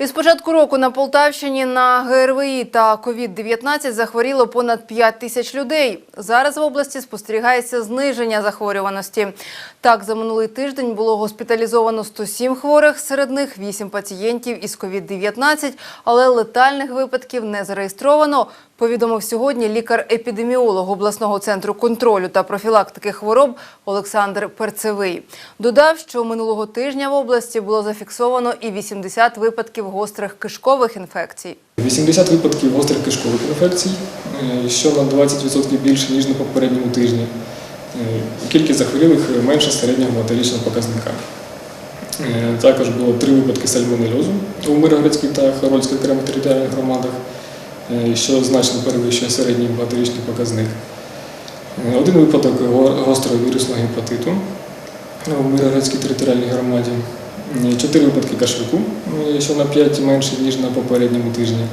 Із початку року на Полтавщині на ГРВІ та COVID-19 захворіло понад 5 тисяч людей. Зараз в області спостерігається зниження захворюваності. Так, за минулий тиждень було госпіталізовано 107 хворих, серед них 8 пацієнтів із COVID-19, але летальних випадків не зареєстровано, повідомив сьогодні лікар-епідеміолог обласного центру контролю та профілактики хвороб Олександр Перцевий. Додав, що минулого тижня в області було зафіксовано і 80 випадків гострих кишкових інфекцій. 80 випадків гострих кишкових інфекцій, е, що на 20% більше, ніж на попередньому тижні. Е, Кількість захворілих менше середнього багаторічного показника. Е, Також було три випадки сальмонельозу у Миргородській та Харольській окремих територіальних громадах, що значно перевищує середній багаторічний показник. Е, Один випадок го- гострого вірусного гепатиту у Миргородській територіальній громаді. Е, Чотири випадки кашлюку, е, що на 5 менше, ніж на попередньому тижні.